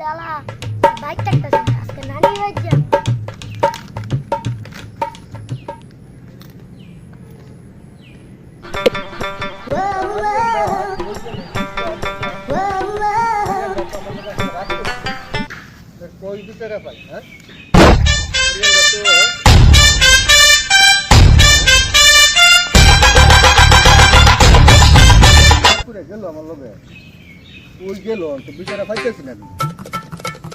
শালা বাইক টাকতেছে আজকে নানি পাই হ্যাঁ পুরে গেল আমার লগে ওই গেল, তো বিচারা পাইতেছি না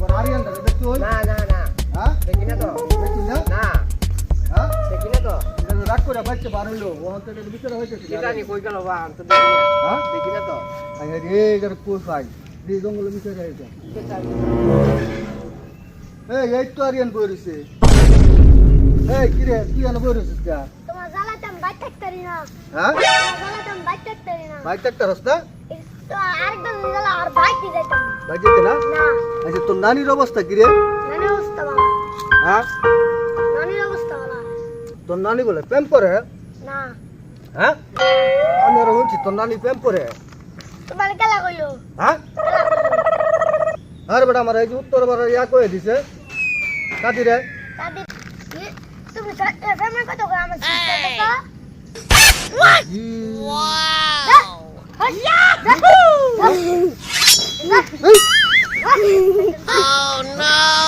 না না না হ্যাঁ দেখি না তো দেখছি না না হ্যাঁ দেখি না তো রাগ করে বাইতে বার হইল ও অন্তত এটা বিচার না জানি কই গেল বা তো দেখি না হ্যাঁ দেখি না তো আরে রে এটার কোস ভাই দি বিচার হইছে এই এই তো আরিয়ান বই এই কি রে তুই আনা বই কা তোমার জ্বালাতাম বাইক টাকতারি না হ্যাঁ জ্বালাতাম বাইক টাকতারি না বাইক একটা রাস্তা তো আরেকদম জ্বালা আর বাইক দিয়ে যাইতাম বাইক যেতে না না আচ্ছা তোর নানির অবস্থা কি রে নানির অবস্থা বাবা হ্যাঁ নানির অবস্থা বাবা তোর নানি বলে প্রেম করে না হ্যাঁ আমি আরও বলছি তোর নানি প্রেম করে তোমার কেলা কইলো হ্যাঁ আরে বেটা আমার এই যে উত্তর বার ইয়া কয়ে দিছে কাটি রে দাদি ই- তুমি ফেমের কত করে আমার সিস্টার দেখো ই- oh no!